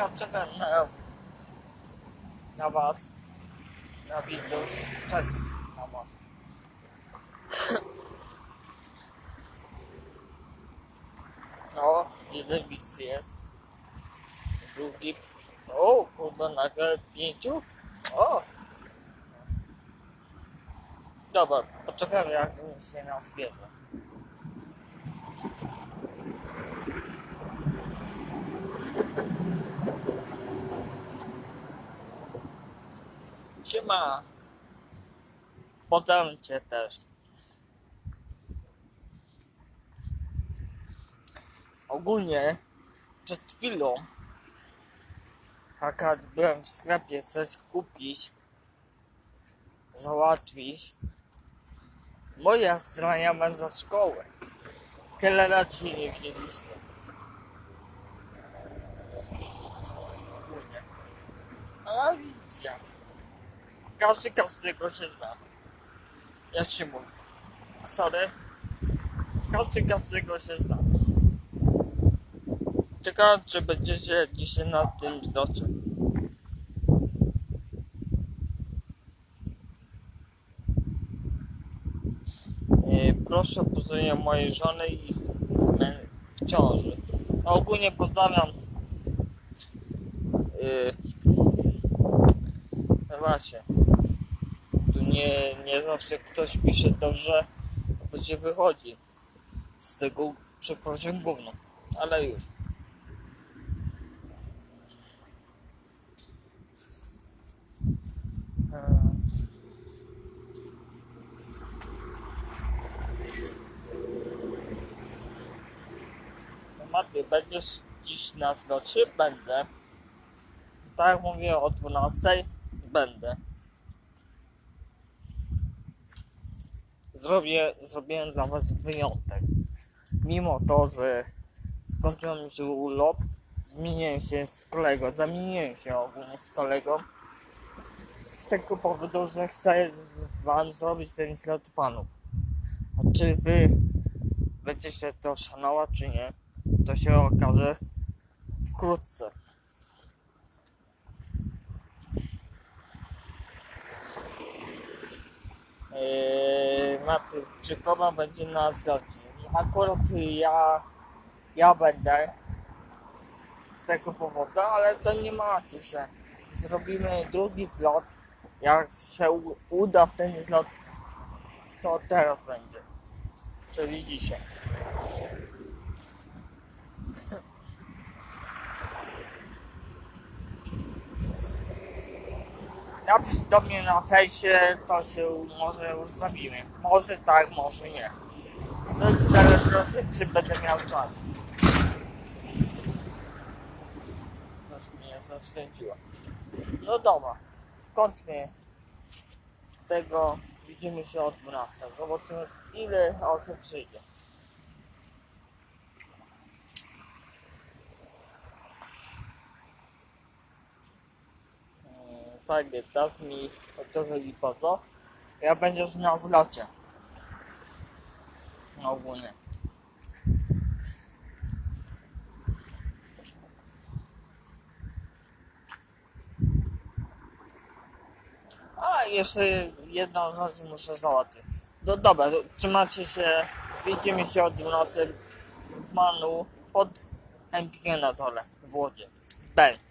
czekam, czekam na, na was, na widzów, czekam na was. O, jeden widz jest. Drugi. O, kurwa, nagle pięciu. O! Dobra, poczekamy jak się nas Siema. Potem cię też. Ogólnie przed chwilą byłem w sklepie coś kupić, załatwić. Moja znajoma za szkołę. Tyle lat się nie widzieliśmy. A widzicie. Każdy każdego się zna. Ja się mówię. Sorry. Każdy każdego się zna. Ciekawe, czy będziecie dzisiaj na tym. E, Proszę o pozdrowienia mojej żony i z, w ciąży. A ogólnie pozdrawiam. Yy, właśnie. Nie, nie zawsze ktoś pisze dobrze, to się wychodzi. Z tego przepraszam gówno. Ale już. Eee. Maty, będziesz dziś na zlocie? Będę. Tak jak mówię o 12 będę. Zrobię, zrobiłem dla was wyjątek. Mimo to, że skończył mi się urlop, zmieniłem się z kolegą, zamieniłem się ogólnie z kolegą. Z tego powodu, że chcę wam zrobić ten zlot fanów. A czy wy będziecie to szanować, czy nie? To się okaże wkrótce. Maty, czy kogo będzie na zlocie? Akurat ja, ja będę z tego powodu, ale to nie macie się. Zrobimy drugi zlot. Jak się uda w ten zlot, co teraz będzie. Czyli dzisiaj. Napisz do mnie na fejsie, to się może ustawimy. Może tak, może nie. To zależy od tego, czy będę miał czas. Coś mnie zaświęciło. No dobra, kończmy tego. Widzimy się o 12. Zobaczymy ile osób przyjdzie. Mm, Tak mi odpowiedzi po to. Ja będziesz na zlocie. No ogólnie. A jeszcze jedną rzecz muszę załatwić. No dobra, trzymacie się. Widzimy się o 12 w Manu pod Empikiem na dole w Łodzi. Ben.